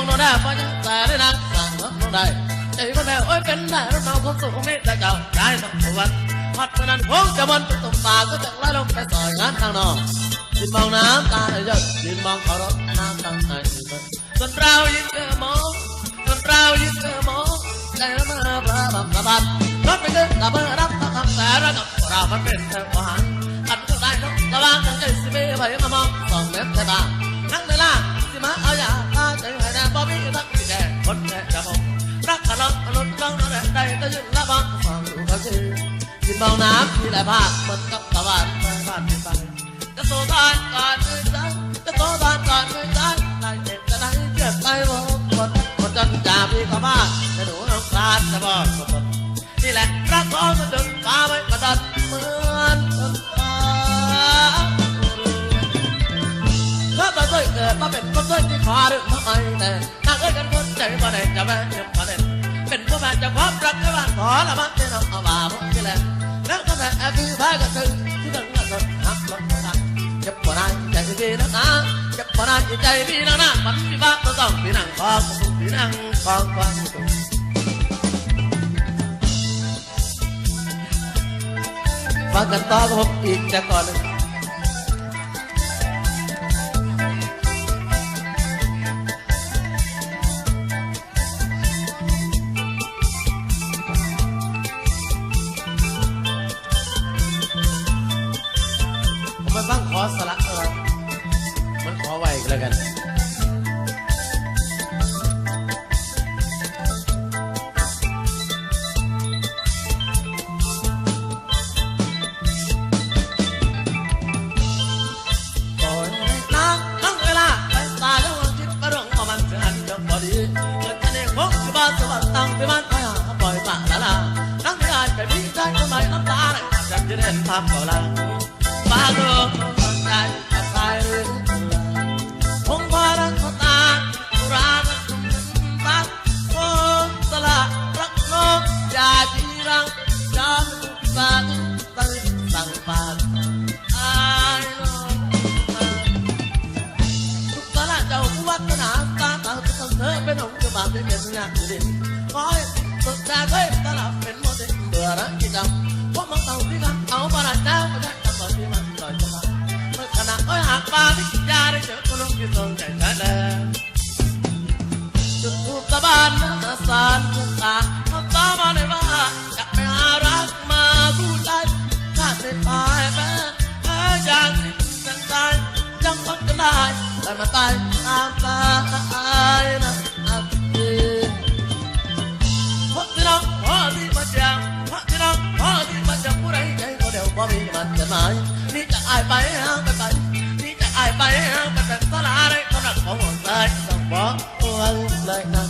องโนได้พอยังแต่ได้นักสั่งรับโนได้ใจคนแม่โอ้ยเป็นได้รับเราความสุขนี้แต่เจ้าได้ต้องวันพัดนั้นคงจะมันตกตาก็จะไล่ลงไปต่อยงานทางนอกยืนมองน้ำตาเลยยศยืนมองเขารถน้ำตั้งใจจนเรายิ่งเจอมองจนเรายิ่งเจอมองใจละเมอพระบัมระบัดรถไปเดินตะเบอรับตะคำแต่ระดับเรามันเป็นเธอหวานขันก็ได้เนาะระวังกันใจสิเบ้ไปมามองสองเม็ดแต่บ้านั่งในล่างสิมาเอาอย่าต ยืนองน้ำที่ไหลผ่านมือนกับตะวันไปผ่านไปจะโตทานก่อนมือใจจะโตทานก่อนมือใจได้เจ็บจะได้เจ็บไปหมดคนคนจนจ่าพี่ก็บ้าจะหนูน้องคลาจะบอกคนนี่แหละรักของมันดึงฟ้าไว้กระดันเหมือนคนฟ้าถ้ามาเคยเกิดมาเป็นคนเคยที่ขอหรือทำไมแต่นางเอ้ยกันคนใจมาได้จะแม่ยังมาได้เป็นผู้แม่จะความรักในบ้านขอละมันจะนำเอาบาพบุนี่แหละ แล้วก็แต่แอบคือพายกันถึงที่ตั้งแต่หักลงมาเจ็บปวดใจดีนะนะเจ็บปวดใจดีนะนะมันมีบ้าต้องต้องพี่นั่งคองพี่นั่งฟังฟังฟังกันต่อกับผมอีกจากก่อนหนึ่ง เลยจำจะเห็ ตรงใจฉันเดิมจุดทูบตะบานนาสารทุกตาเอาตามาในว่าอยากไปหารักมาคู่ใจถ้าได้ไปแม่แพ้อย่างนี้จังใจยังพักกันได้แต่มาตายตามตายนะอับดีเพราะที่น้องพราะที่มาจังเพราะที่น้องพราะที่มาจังผู้ใดใจก็เดี๋ยวบ่มีมันจะหมายนี่จะอายไป วันเ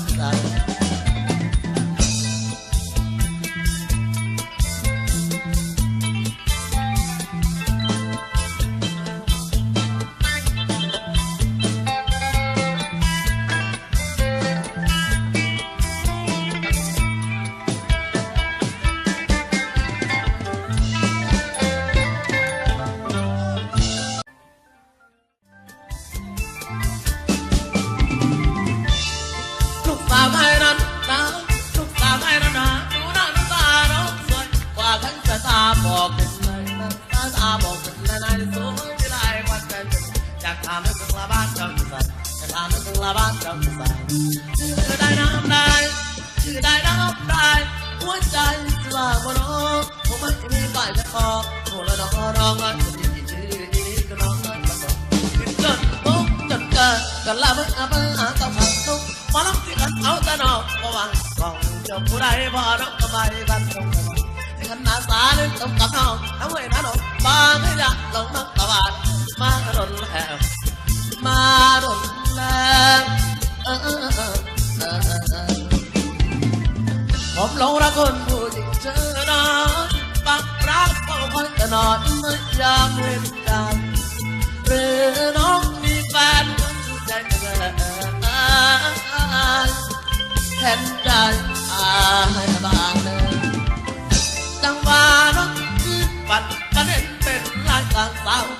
ว่าทั้งสายตาบอกเป็นเลยตาตาบอกเป็นเลยนายสวยที่ไรควันใจอยา กันาสากถามให้ถึงละบ้านเจ้าที่ใส่ชื่อได้น้ำได้ชื่อได้น้ำได้หัวใจจะว่าบ่น้องผมจะขอโอ้ละน้องน้องมันจะมีชื่อดีก็น้องนั่นก็ต้องจนปุ๊บจนเกิดกันละเมื่อเมื่อหาต้องหักทุกมาลับที่กันเอาแต่นอกก็วางกองเจ้าผู้ใดพอน้องก็ไปกันาสาเล่นต้องกับน้องทั้งเวทนองบางให้ละลงนักตะวันมาหล่นแล้วมาดนแล้วผมหลงรักคนผู้จริงเจอนอนปักรักเฝ้าคอยตลอดไม่ยามเห็น ร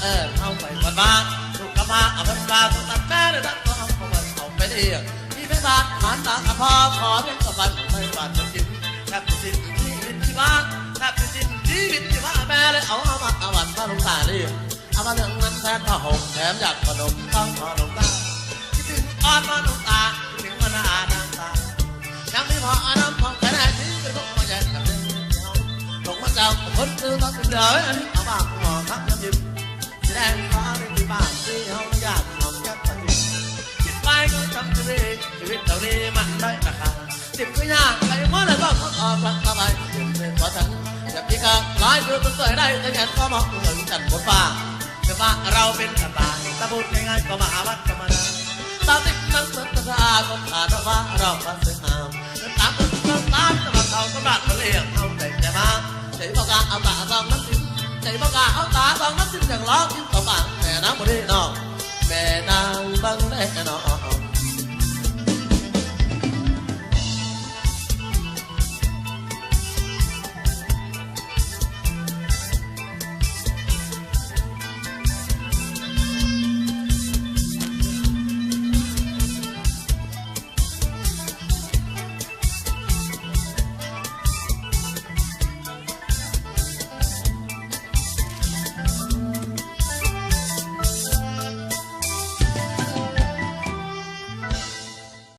เออเอาไปวันมาถูกกระพาอาพันปลาถูกตัดแม่เลยรักก็เอาของมันเอาไปดียวที่ไม่บาดหานตากระพอขอเพียงกับมันไม่บาดจะกินแทบจะสิ้นชีวิตที่บ้านแทบจะสิ้นชีวิตที่บ้านแม่เลยเอาเอามาเอาวันมาลงตาดิเอามาเรื่องนั้นแทนผ้าห่มแถมอยากขนมต้องขอลงตาคิดถึงอ่อนมาลงตาคิดถึงมันหาน้ำตายังไม่พอน้ำพองแค่ไหนที่จะต้องมาแย่งกันเลยลงมาเจ้าคนซื้อต้องเดือด ก็จำจะได้ชีวิตเหล่านี้มันได้ราคาสิบก็ยากไปว่าแล้วก็ต้องออกรักทำไมถึงเป็นเพราะฉันจะพิการหลายคือมันสวยได้แต่ฉันก็มองเหมือนกันบนฟ้าแต่ว่าเราเป็นกันตายตะบุญง่ายๆก็มาวัดก็มาได้ตาติดนั่งเหมือนตาคนขาดว่าเราก็สวยงามตาคนก็ตามตะบัดเขาตะบัดมาเลี้ยงเอาแต่แต่มาใจบอกกาเอาตาสองน้ำจิ้มใจบอกกาเอาตาสองน้ำจิ้มอย่างล้อกินสองบางแม่น้ำบุรีน้องแม่นางบังแน่นอน